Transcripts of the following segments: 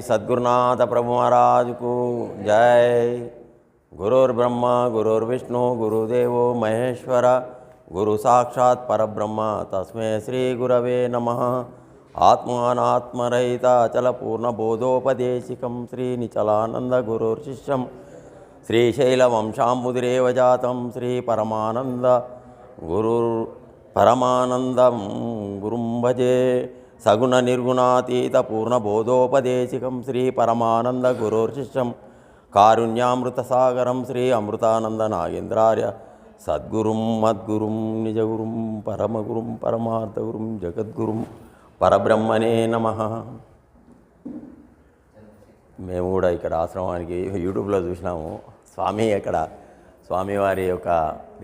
సద్గురునాథ ప్రభు మహారాజుకు జై. గురుర్బ్రహ్మ గురుర్విష్ణు గురుదేవో మహేశ్వర గురు సాక్షాత్ పరబ్రహ్మ. తస్మే శ్రీ గురవే నమ. ఆత్మానాత్మరహిత అచల పూర్ణబోధోపదేశికం శ్రీ నిచలానంద గురుర్శిష్యం. శ్రీశైలవంశాంబుదిరేవ జాతం శ్రీ పరమానంద గురు పరమానందం గురుంభజే భజే. సగుణ నిర్గుణాతీత పూర్ణబోధోపదేశికం శ్రీ పరమానంద గురోర్శిష్యం. కారుణ్యామృత సాగరం శ్రీ అమృతానంద నాగేంద్రార్య. సద్గురుం మద్గురుం నిజగురుం పరమగురుం పరమార్థగురుం జగద్గురుం పరబ్రహ్మణే నమ. మేము కూడా ఇక్కడ ఆశ్రమానికి యూట్యూబ్లో చూసినాము. స్వామి ఇక్కడ స్వామివారి యొక్క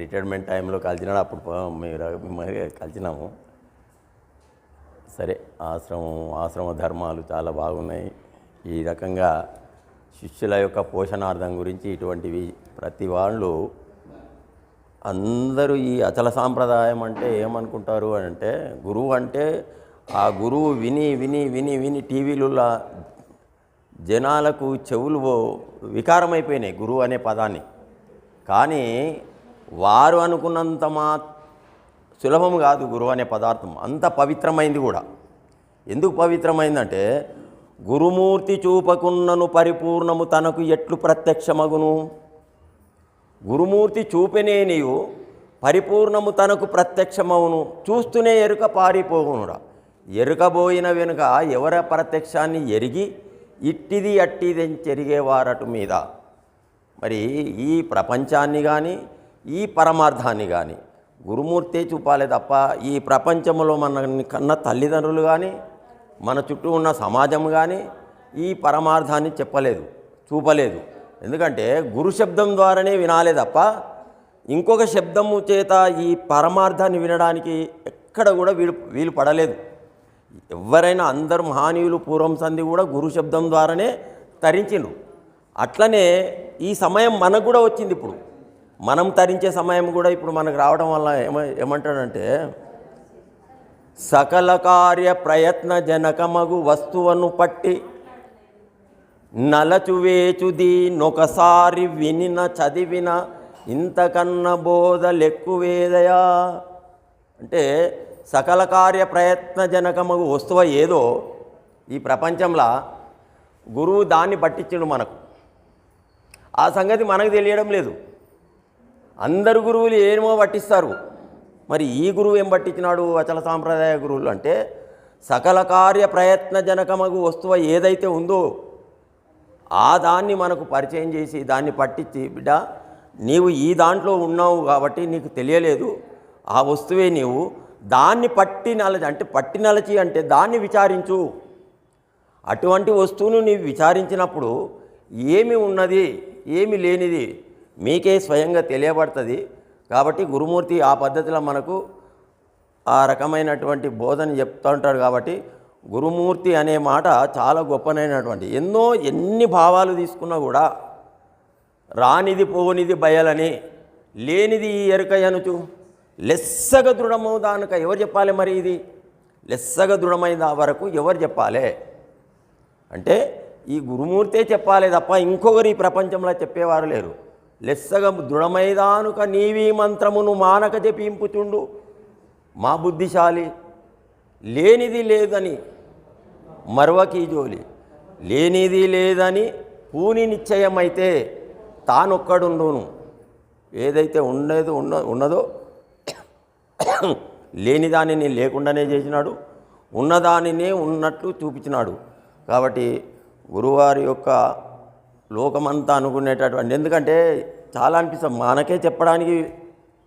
రిటైర్మెంట్ టైంలో కలిసినాడు అప్పుడు మేము మీరు కలిసినాము. సరే ఆశ్రమం ఆశ్రమ ధర్మాలు చాలా బాగున్నాయి. ఈ రకంగా శిష్యుల యొక్క పోషణార్థం గురించి ఇటువంటివి ప్రతి వాళ్ళు అందరూ ఈ అచల సాంప్రదాయం అంటే ఏమనుకుంటారు అని అంటే గురువు అంటే ఆ గురువు విని విని విని విని టీవీలలో జనాలకు చెవులు వికారమైపోయినాయి గురువు అనే పదాన్ని. కానీ వారు అనుకున్నంత మాత్రం సులభం కాదు గురువు అనే పదార్థం. అంత పవిత్రమైంది కూడా. ఎందుకు పవిత్రమైందంటే గురుమూర్తి చూపకున్నను పరిపూర్ణము తనకు ఎట్లు ప్రత్యక్షమగును? గురుమూర్తి చూపెనే నీవు పరిపూర్ణము తనకు ప్రత్యక్షమవును. చూస్తూనే ఎరుక పారిపోవునురా. ఎరుకబోయిన వెనుక ఎవర ప్రత్యక్షాన్ని ఎరిగి ఇట్టిది అట్టిది చెరిగేవారటు మీద. మరి ఈ ప్రపంచాన్ని కానీ ఈ పరమార్థాన్ని కానీ గురుమూర్తే చూపాలి తప్ప ఈ ప్రపంచంలో మన కన్న తల్లిదండ్రులు కానీ మన చుట్టూ ఉన్న సమాజం కానీ ఈ పరమార్థాన్ని చెప్పలేదు చూపలేదు. ఎందుకంటే గురు శబ్దం ద్వారానే వినాలే తప్ప ఇంకొక శబ్దము చేత ఈ పరమార్థాన్ని వినడానికి ఎక్కడ కూడా వీలు వీలు పడలేదు. ఎవరైనా అందరు మహానీయులు పూర్వం సంధి కూడా గురు శబ్దం ద్వారానే తరించిండ్రు. అట్లనే ఈ సమయం మనకు కూడా వచ్చింది ఇప్పుడు. మనం తరించే సమయం కూడా ఇప్పుడు మనకు రావడం వల్ల ఏమ ఏమంటాడంటే సకల కార్య ప్రయత్న జనకమగు వస్తువును పట్టి నలచువేచుది నొకసారి వినిన చదివిన ఇంతకన్న బోధలెక్కువేదయా అంటే సకల కార్య ప్రయత్న జనకమగు వస్తువ ఏదో ఈ ప్రపంచంలో గురువు దాన్ని పట్టించిండు మనకు. ఆ సంగతి మనకు తెలియడం లేదు. అందరు గురువులు ఏమో పట్టిస్తారు. మరి ఈ గురువు ఏం పట్టించినాడు అచల సాంప్రదాయ గురువులు అంటే సకల కార్య ప్రయత్న జనకమగు వస్తువ ఏదైతే ఉందో ఆ దాన్ని మనకు పరిచయం చేసి దాన్ని పట్టించి బిడ్డ నీవు ఈ దాంట్లో ఉన్నావు కాబట్టి నీకు తెలియలేదు. ఆ వస్తువే నీవు. దాన్ని పట్టి నలచి అంటే పట్టి నలచి అంటే దాన్ని విచారించు. అటువంటి వస్తువును నీవు విచారించినప్పుడు ఏమి ఉన్నది? ఏమి లేనిది? మీకే స్వయంగా తెలియబడుతుంది. కాబట్టి గురుమూర్తి ఆ పద్ధతిలో మనకు ఆ రకమైనటువంటి బోధన చెప్తూ ఉంటాడు కాబట్టి గురుమూర్తి అనే మాట చాలా గొప్పనైనటువంటి ఎన్నో ఎన్ని భావాలు తీసుకున్నా కూడా రానిది పోనిది బయలని లేనిది ఈ ఎరుకయనుచు లెస్సగా దృఢమవుదానుక ఎవరు చెప్పాలి మరి ఇది? లెస్సగా దృఢమైన వరకు ఎవరు చెప్పాలి? అంటే ఈ గురుమూర్తే చెప్పాలి తప్ప ఇంకొకరు ఈ ప్రపంచంలో చెప్పేవారు లేరు. లెస్సగా దృఢమైదానుక నీవీ మంత్రమును మానక జపింపుచుండు మా బుద్ధిశాలి లేనిది లేదని మరవకీ జోలి లేనిది లేదని పూని నిశ్చయమైతే తానొక్కడుండును. ఏదైతే ఉండేదో ఉన్న ఉన్నదో లేని దానిని లేకుండానే చేసినాడు ఉన్నదానినే ఉన్నట్లు చూపించినాడు. కాబట్టి గురువారి యొక్క లోకమంతా అనుకునేటటువంటి ఎందుకంటే చాలా అనిపిస్తుంది. మనకే చెప్పడానికి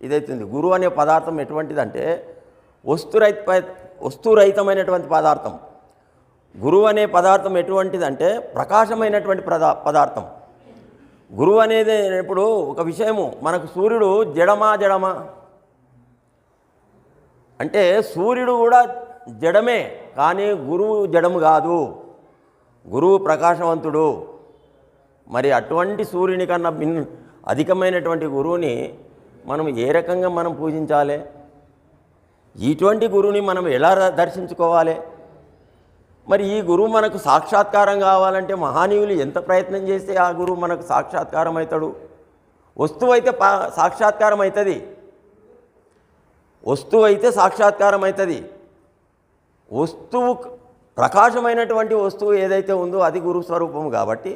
ఇదైతుంది. గురువు అనే పదార్థం ఎటువంటిదంటే వస్తురహిత వస్తురహితమైనటువంటి పదార్థం. గురువు అనే పదార్థం ఎటువంటిదంటే ప్రకాశమైనటువంటి పదా పదార్థం. గురువు అనేది ఇప్పుడు ఒక విషయము. మనకు సూర్యుడు జడమా జడమా? అంటే సూర్యుడు కూడా జడమే కానీ గురువు జడము కాదు. గురువు ప్రకాశవంతుడు. మరి అటువంటి సూర్యుని కన్నా భిన్ అధికమైనటువంటి గురువుని మనం ఏ రకంగా మనం పూజించాలి? ఇటువంటి గురువుని మనం ఎలా దర్శించుకోవాలి? మరి ఈ గురువు మనకు సాక్షాత్కారం కావాలంటే మహానీయులు ఎంత ప్రయత్నం చేస్తే ఆ గురువు మనకు సాక్షాత్కారం అవుతాడు వస్తువు అయితే పా సాక్షాత్కారం అవుతుంది వస్తువు అయితే సాక్షాత్కారం అవుతుంది వస్తువు ప్రకాశమైనటువంటి వస్తువు ఏదైతే ఉందో అది గురు స్వరూపం కాబట్టి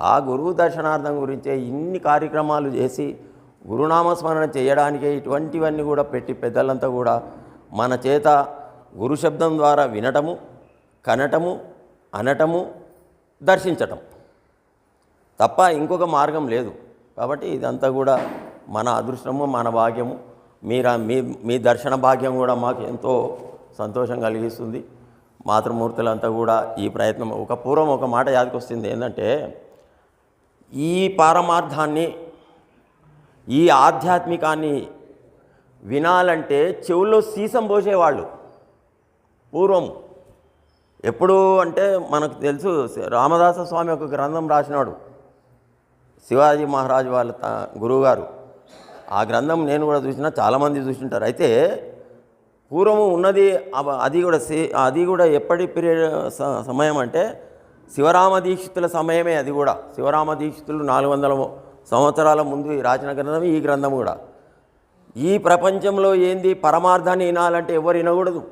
ఆ గురువు దర్శనార్థం గురించే ఇన్ని కార్యక్రమాలు చేసి గురునామస్మరణ చేయడానికే ఇటువంటివన్నీ కూడా పెట్టి పెద్దలంతా కూడా మన చేత గురు శబ్దం ద్వారా వినటము కనటము అనటము దర్శించటం. తప్ప ఇంకొక మార్గం లేదు. కాబట్టి ఇదంతా కూడా మన అదృష్టము మన భాగ్యము. మీరా మీ మీ దర్శన భాగ్యం కూడా మాకు ఎంతో సంతోషం కలిగిస్తుంది. మాతృమూర్తులంతా కూడా ఈ ప్రయత్నం ఒక పూర్వం ఒక మాట యాదకొస్తుంది ఏంటంటే ఈ పారమార్థాన్ని ఈ ఆధ్యాత్మికాన్ని వినాలంటే చెవుల్లో సీసం పోసేవాళ్ళు. పూర్వం ఎప్పుడు అంటే మనకు తెలుసు రామదాస స్వామి ఒక గ్రంథం రాసినాడు. శివాజీ మహారాజు వాళ్ళ త- గురువుగారు. ఆ గ్రంథం నేను కూడా చూసిన చాలామంది చూసింటారు. అయితే పూర్వము ఉన్నది అది కూడా అది కూడా ఎప్పటి పీరియడ్ స- సమయం అంటే శివరామ దీక్షితుల సమయమే అది కూడా. శివరామ దీక్షితులు నాలుగు వందల సంవత్సరాల ముందు రాసిన గ్రంథం ఈ గ్రంథం కూడా. ఈ ప్రపంచంలో ఏంది? పరమార్థాన్ని వినాలంటే ఎవరు వినకూడదు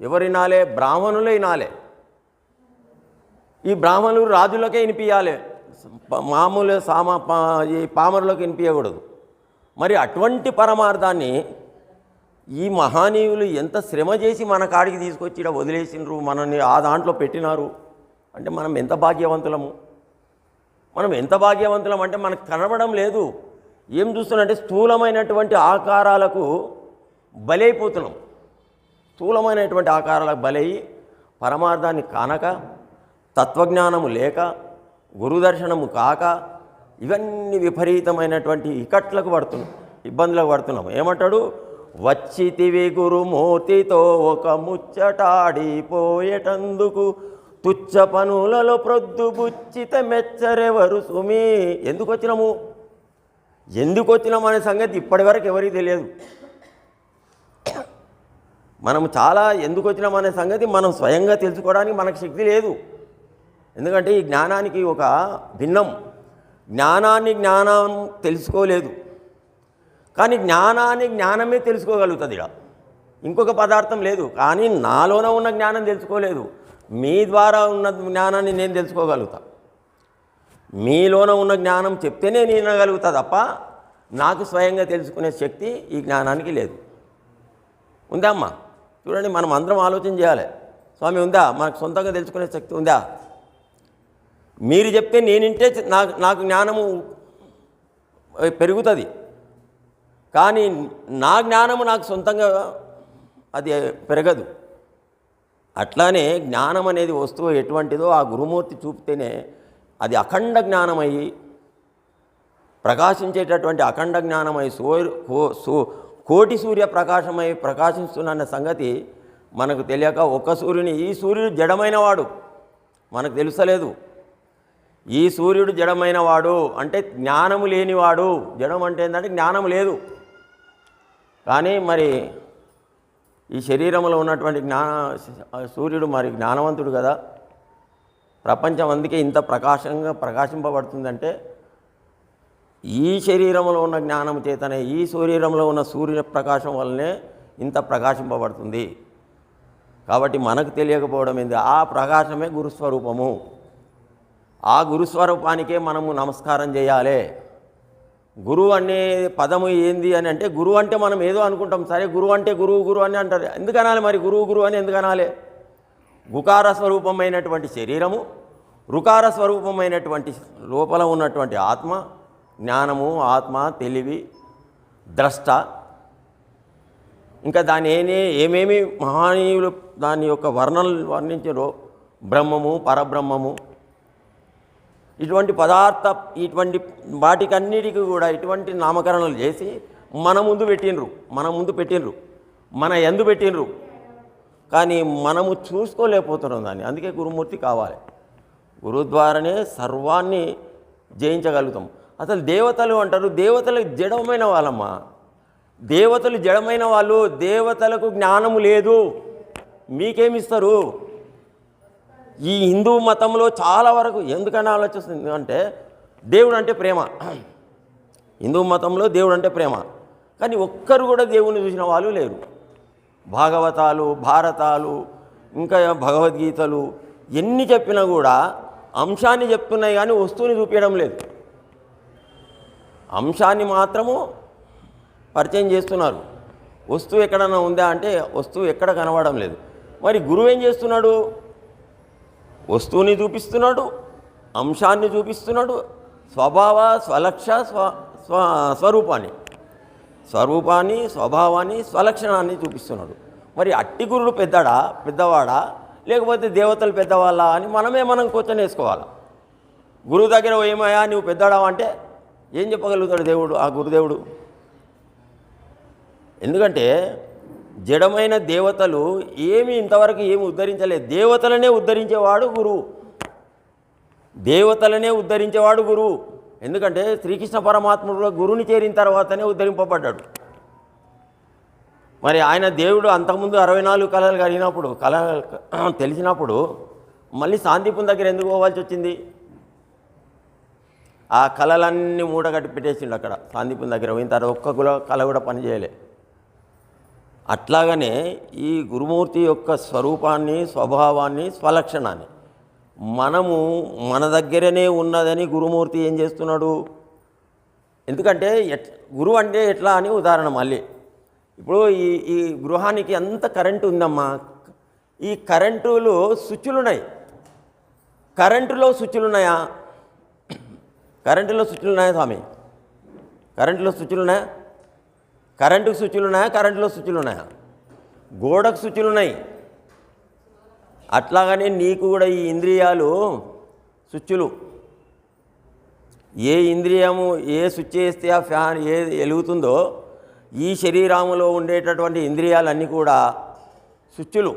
ఎవరు వినాలే బ్రాహ్మణులే వినాలే ఈ బ్రాహ్మణులు రాజులకే వినిపించాలి మామూలు సామ పా- ఈ పామరులకు వినిపించకూడదు మరి అటువంటి పరమార్థాన్ని ఈ మహానీయులు ఎంత శ్రమ చేసి మన కాడికి తీసుకొచ్చి వదిలేసినారు మనల్ని ఆ దాంట్లో పెట్టినారు? అంటే మనం ఎంత భాగ్యవంతులము? మనం ఎంత భాగ్యవంతులం అంటే మనకు కనబడం లేదు. ఏం చూస్తున్నామంటే స్థూలమైనటువంటి ఆకారాలకు బలైపోతున్నాం. స్థూలమైనటువంటి ఆకారాలకు బలయ్యి పరమార్థాన్ని కానక తత్వజ్ఞానము లేక గురుదర్శనము కాక ఇవన్నీ విపరీతమైనటువంటి ఇకట్లకు పడుతున్నాం ఇబ్బందులకు పడుతున్నాం. ఏమంటాడు? వచ్చితివి గురుమూర్తితో ఒక ముచ్చటాడిపోయేటందుకు తుచ్చ పనులలో ప్రొద్దుబుచ్చిత మెచ్చరెవరు సుమి? ఎందుకు వచ్చినాము ఎందుకు వచ్చినాం అనే సంగతి ఇప్పటివరకు ఎవరికి తెలియదు. మనం చాలా ఎందుకు వచ్చినాం అనే సంగతి మనం స్వయంగా తెలుసుకోవడానికి మనకు శక్తి లేదు. ఎందుకంటే ఈ జ్ఞానానికి ఒక భిన్నం. జ్ఞానాన్ని జ్ఞానం తెలుసుకోలేదు. కానీ జ్ఞానాన్ని జ్ఞానమే తెలుసుకోగలుగుతుంది ఇక్కడ ఇంకొక పదార్థం లేదు. కానీ నాలోన ఉన్న జ్ఞానం తెలుసుకోలేదు. మీ ద్వారా ఉన్న జ్ఞానాన్ని నేను తెలుసుకోగలుగుతా. మీలోన ఉన్న జ్ఞానం చెప్తేనే నేను వినగలుగుతా తప్ప నాకు స్వయంగా తెలుసుకునే శక్తి ఈ జ్ఞానానికి లేదు. ఉందా అమ్మా? చూడండి మనం అందరం ఆలోచన చేయాలి. స్వామి ఉందా? మనకు సొంతంగా తెలుసుకునే శక్తి ఉందా? మీరు చెప్తే నేనింటే నాకు నాకు జ్ఞానము పెరుగుతుంది. కానీ నా జ్ఞానము నాకు సొంతంగా అది పెరగదు. అట్లానే జ్ఞానం అనేది వస్తువు ఎటువంటిదో ఆ గురుమూర్తి చూపితేనే అది అఖండ జ్ఞానమయ్యి ప్రకాశించేటటువంటి అఖండ జ్ఞానమై సూర్యు కోటి సూర్య ప్రకాశమై ప్రకాశిస్తున్న సంగతి మనకు తెలియక ఒక్క సూర్యుని ఈ సూర్యుడు జడమైన వాడు మనకు తెలుసలేదు. ఈ సూర్యుడు జడమైన వాడు అంటే జ్ఞానము లేనివాడు. జడం అంటే ఏంటంటే జ్ఞానం లేదు. కానీ మరి ఈ శరీరంలో ఉన్నటువంటి జ్ఞాన సూర్యుడు మరి జ్ఞానవంతుడు కదా. ప్రపంచం అందుకే ఇంత ప్రకాశంగా ప్రకాశింపబడుతుందంటే ఈ శరీరంలో ఉన్న జ్ఞానం చేతనే ఈ శరీరంలో ఉన్న సూర్య ప్రకాశం వల్లనే ఇంత ప్రకాశింపబడుతుంది. కాబట్టి మనకు తెలియకపోవడం ఏంది? ఆ ప్రకాశమే గురుస్వరూపము. ఆ గురుస్వరూపానికే మనము నమస్కారం చేయాలి. గురువు అనే పదము ఏంది అని అంటే గురువు అంటే మనం ఏదో అనుకుంటాం సరే గురువు అంటే గురువు గురువు అని అంటారు. ఎందుకనాలి మరి గురువు గురువు అని ఎందుకనాలి? గుకార స్వరూపమైనటువంటి శరీరము రుకార స్వరూపమైనటువంటి లోపల ఉన్నటువంటి ఆత్మ జ్ఞానము ఆత్మ తెలివి ద్రష్ట ఇంకా దాని ఏనే ఏమేమి మహానీయులు దాని యొక్క వర్ణలు వర్ణించారో బ్రహ్మము పరబ్రహ్మము ఇటువంటి పదార్థ ఇటువంటి వాటికన్నిటికీ కూడా ఇటువంటి నామకరణలు చేసి మన ముందు పెట్టినరు మన ముందు పెట్టినరు మన ఎందు పెట్టినరు కానీ మనము చూసుకోలేకపోతున్నాం దాన్ని. అందుకే గురుమూర్తి కావాలి. గురువు ద్వారానే సర్వాన్ని జయించగలుగుతాం. అసలు దేవతలు అంటారు దేవతలు జడమైన వాళ్ళమ్మా. దేవతలు జడమైన వాళ్ళు దేవతలకు జ్ఞానము లేదు. మీకేమిస్తారు? ఈ హిందూ మతంలో చాలా వరకు ఎందుకని ఆలోచిస్తుంది అంటే దేవుడు అంటే ప్రేమ. హిందూ మతంలో దేవుడు అంటే ప్రేమ. కానీ ఒక్కరు కూడా దేవుణ్ణి చూసిన వాళ్ళు లేరు. భాగవతాలు భారతాలు ఇంకా భగవద్గీతలు ఎన్ని చెప్పినా కూడా అంశాన్ని చెప్తున్నాయి కానీ వస్తువుని చూపించడం లేదు. అంశాన్ని మాత్రము పరిచయం చేస్తున్నారు. వస్తువు ఎక్కడన్నా ఉందా అంటే వస్తువు ఎక్కడ కనబడడం లేదు. మరి గురువు ఏం చేస్తున్నాడు? వస్తువుని చూపిస్తున్నాడు అంశాన్ని చూపిస్తున్నాడు స్వభావ స్వలక్ష స్వ స్వ స్వరూపాన్ని. స్వరూపాన్ని స్వభావాన్ని స్వలక్షణాన్ని చూపిస్తున్నాడు. మరి అట్టి గురుడు పెద్దడా పెద్దవాడా లేకపోతే దేవతలు పెద్దవాళ్ళా అని మనమే మనం క్వశ్చన్ వేసుకోవాలి? గురువు దగ్గర ఏమయ్యా నువ్వు పెద్దడా అంటే ఏం చెప్పగలుగుతాడు దేవుడు ఆ గురుదేవుడు? ఎందుకంటే జడమైన దేవతలు ఏమి ఇంతవరకు ఏమి ఉద్ధరించలేదు. దేవతలనే ఉద్ధరించేవాడు గురువు దేవతలనే ఉద్ధరించేవాడు గురువు ఎందుకంటే శ్రీకృష్ణ పరమాత్ముడు గురువుని చేరిన తర్వాతనే ఉద్ధరింపబడ్డాడు. మరి ఆయన దేవుడు అంతకుముందు అరవై నాలుగు కళలు కలిగినప్పుడు కళ తెలిసినప్పుడు మళ్ళీ శాంతిపుం దగ్గర ఎందుకు పోవాల్సి వచ్చింది? ఆ కళలన్నీ మూటగట్టి పెట్టేసిండు అక్కడ. శాంతిపుం దగ్గర పోయిన తర్వాత ఒక్క కుల కళ కూడా పనిచేయలే. అట్లాగనే ఈ గురుమూర్తి యొక్క స్వరూపాన్ని స్వభావాన్ని స్వలక్షణాన్ని మనము మన దగ్గరనే ఉన్నదని గురుమూర్తి ఏం చేస్తున్నాడు? ఎందుకంటే ఎట్ గురువు అంటే ఎట్లా అని ఉదాహరణ మళ్ళీ. ఇప్పుడు ఈ ఈ గృహానికి ఎంత కరెంటు ఉందమ్మా? ఈ కరెంటులో స్విచ్లు ఉన్నాయి కరెంటులో స్విచ్లు ఉన్నాయా కరెంటులో స్విచ్లు ఉన్నాయా స్వామి? కరెంటులో స్విచ్లు ఉన్నాయా కరెంటుకు స్విచ్లు ఉన్నాయా? కరెంటులో స్విచ్లు ఉన్నాయా? గోడకు స్విచ్లు ఉన్నాయి. అట్లాగనే నీకు కూడా ఈ ఇంద్రియాలు స్విచ్లు. ఏ ఇంద్రియము ఏ స్విచ్ వేస్తే ఆ ఫ్యాన్ ఏ వెలుగుతుందో ఈ శరీరములో ఉండేటటువంటి ఇంద్రియాలన్నీ కూడా స్విచ్లు.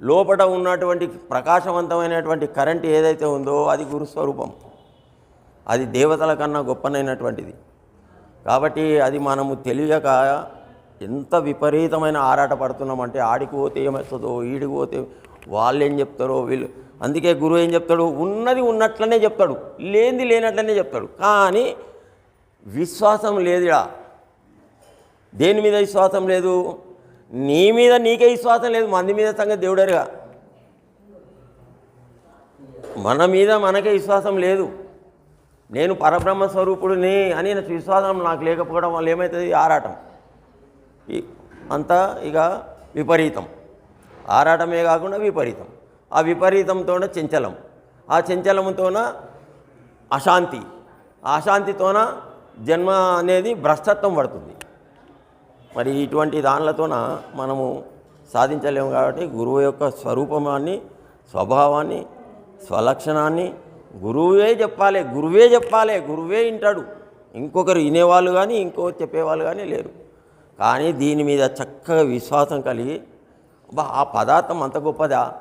లోపల ఉన్నటువంటి ప్రకాశవంతమైనటువంటి కరెంట్ ఏదైతే ఉందో అది గురుస్వరూపం. అది దేవతల కన్నా గొప్పనైనటువంటిది. కాబట్టి అది మనము తెలియక ఎంత విపరీతమైన ఆరాట పడుతున్నామంటే ఆడికి పోతే ఏమవుతుందో ఈడికి పోతే వాళ్ళు ఏం చెప్తారో వీళ్ళు అందుకే గురువు ఏం చెప్తాడు? ఉన్నది ఉన్నట్లనే చెప్తాడు లేనిది లేనట్లనే చెప్తాడు. కానీ విశ్వాసం లేదురా. దేని మీద విశ్వాసం లేదు? నీ మీద నీకే విశ్వాసం లేదు మంది మీద సంగతి దేవుడరుగా మన మీద మనకే విశ్వాసం లేదు. నేను పరబ్రహ్మ స్వరూపుడిని అని నా విశ్వాసం నాకు లేకపోవడం వల్ల ఏమవుతుంది ఆరాటం. అంతా ఇక విపరీతం. ఆరాటమే కాకుండా విపరీతం. ఆ విపరీతంతోన చంచలం. ఆ చంచలంతోన అశాంతి. ఆ అశాంతితోన జన్మ అనేది భ్రష్టత్వం పడుతుంది. మరి ఇటువంటి దానిలతోన మనము సాధించలేము కాబట్టి గురువు యొక్క స్వరూపమాన్ని స్వభావాన్ని స్వలక్షణాన్ని గురువే చెప్పాలి గురువే చెప్పాలి గురువే వింటాడు ఇంకొకరు వినేవాళ్ళు కానీ ఇంకో చెప్పేవాళ్ళు కానీ లేరు. కానీ దీని మీద చక్కగా విశ్వాసం కలిగి బా ఆ పదార్థం అంత గొప్పదా?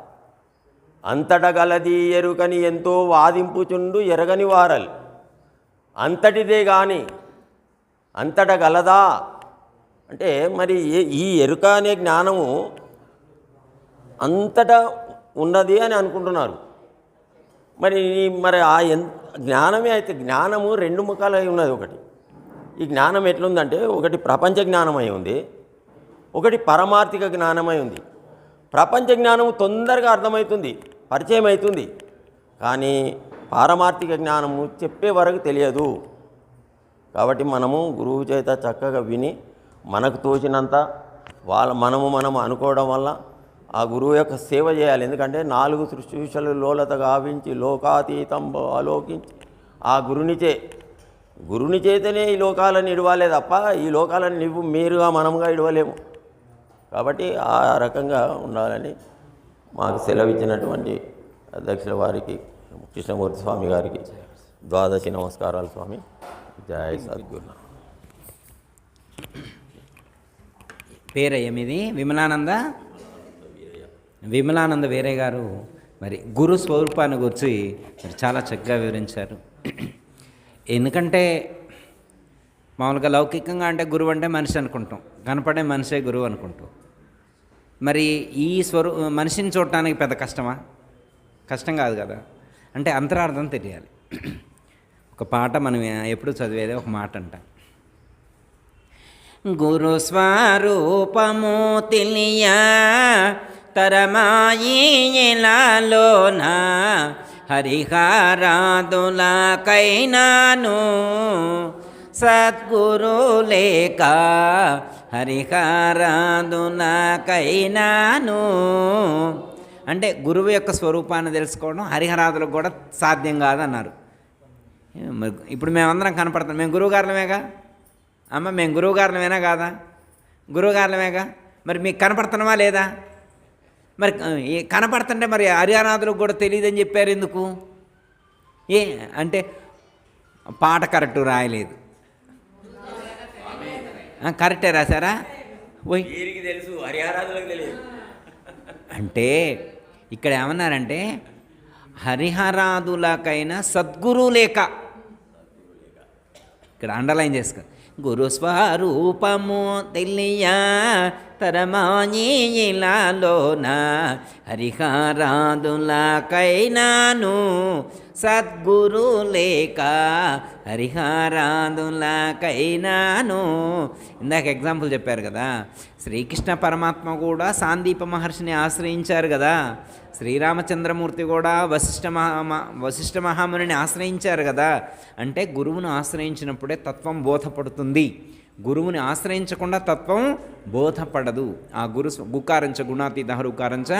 అంతట గలది ఎరుకని ఎంతో వాదింపుచుండు ఎరగని వారల్. అంతటిదే కానీ అంతట గలదా? అంటే మరి ఏ- ఈ ఎరుక అనే జ్ఞానము అంతటా ఉన్నది అని అనుకుంటున్నారు. మరి మరి ఆ జ్ఞానమే అయితే జ్ఞానము రెండు ముఖాలై ఉన్నది ఒకటి. ఈ జ్ఞానం ఎట్లుందంటే ఒకటి ప్రపంచ జ్ఞానమై ఉంది ఒకటి పరమార్థిక జ్ఞానమై ఉంది. ప్రపంచ జ్ఞానము తొందరగా అర్థమవుతుంది పరిచయం అవుతుంది కానీ పారమార్థిక జ్ఞానము చెప్పే వరకు తెలియదు. కాబట్టి మనము గురువు చేత చక్కగా విని మనకు తోచినంత వాళ్ళ మనము మనము అనుకోవడం వల్ల ఆ గురువు యొక్క సేవ చేయాలి. ఎందుకంటే నాలుగు సృష్టిషలు లోలత గావించి లోకాతీతం ఆలోకించి ఆ గురునిచే గురుని చేతనే ఈ లోకాలను ఇడవాలే తప్ప ఈ లోకాలను నువ్వు మీరుగా మనముగా ఇడవలేము. కాబట్టి ఆ రకంగా ఉండాలని మాకు సెలవిచ్చినటువంటి అధ్యక్షుల వారికి కృష్ణమూర్తి స్వామి గారికి ద్వాదశి నమస్కారాలు స్వామి. జయ సద్గురు. పేరయ్య మీది విమలానంద. విమలానంద వేరే గారు మరి గురు స్వరూపాన్ని గురించి మరి చాలా చక్కగా వివరించారు. ఎందుకంటే మామూలుగా లౌకికంగా అంటే గురువు అంటే మనిషి అనుకుంటాం. కనపడే మనిషే గురువు అనుకుంటాం. మరి ఈ స్వరూ మనిషిని చూడటానికి పెద్ద కష్టమా? కష్టం కాదు కదా. అంటే అంతరార్థం తెలియాలి. ఒక పాట మనం ఎప్పుడు చదివేదే ఒక మాట అంటాం. గురు స్వరూపము తెలియ? తరమాయిలాలోన హరిహరాదులకైనాను. సద్గురు లేక హరిహరాదులకైనాను. అంటే గురువు యొక్క స్వరూపాన్ని తెలుసుకోవడం హరిహరాదులకు కూడా సాధ్యం కాదన్నారు. ఇప్పుడు మేమందరం కనపడతాం. మేము గురువుగారులమేగా? అమ్మ మేము గురువుగారులమేనా కాదా? గురువుగారులమేగా? మరి మీకు కనపడుతున్నామా లేదా? మరి కనపడుతుంటే మరి హరిహరాదులకు కూడా తెలియదని చెప్పారు ఎందుకు? ఏ అంటే పాట కరెక్ట్ రాయలేదు. కరెక్టే రాశారా? వీరికి తెలుసు? హరిహరాదులకు తెలియదు. అంటే ఇక్కడ ఏమన్నారంటే హరిహరాదులకైనా సద్గురు లేక. ఇక్కడ అండర్లైన్ చేసుకో. గురు స్వరూపము తెలియ తరమాయిలాలోన హరిహారాదులకైనాను. సద్గురు లేక హరిహారాదులకైనాను. ఇందాక ఎగ్జాంపుల్ చెప్పారు కదా శ్రీకృష్ణ పరమాత్మ కూడా సాందీప మహర్షిని ఆశ్రయించారు కదా శ్రీరామచంద్రమూర్తి కూడా వశిష్ఠ మహా వశిష్ఠ మహామునిని ఆశ్రయించారు కదా. అంటే గురువును ఆశ్రయించినప్పుడే తత్వం బోధపడుతుంది. గురువుని ఆశ్రయించకుండా తత్వం బోధపడదు. ఆ గురు స్వ- గుకారంచ గుణాతీత రుకారంచ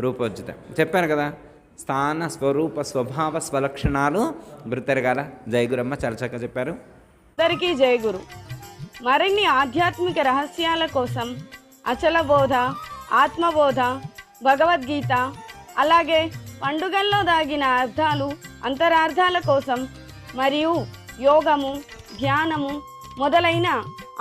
రూపోచిత చెప్పాను కదా స్థాన స్వరూప స్వభావ స్వలక్షణాలు గుర్తెరగాల జయగురమ్మ చాలా చక్కగా చెప్పారు. అందరికీ జై గురు మరిన్ని ఆధ్యాత్మిక రహస్యాల కోసం అచల బోధ ఆత్మబోధ భగవద్గీత అలాగే పండుగల్లో దాగిన అర్థాలు అంతరార్థాల కోసం మరియు యోగము ధ్యానము మొదలైన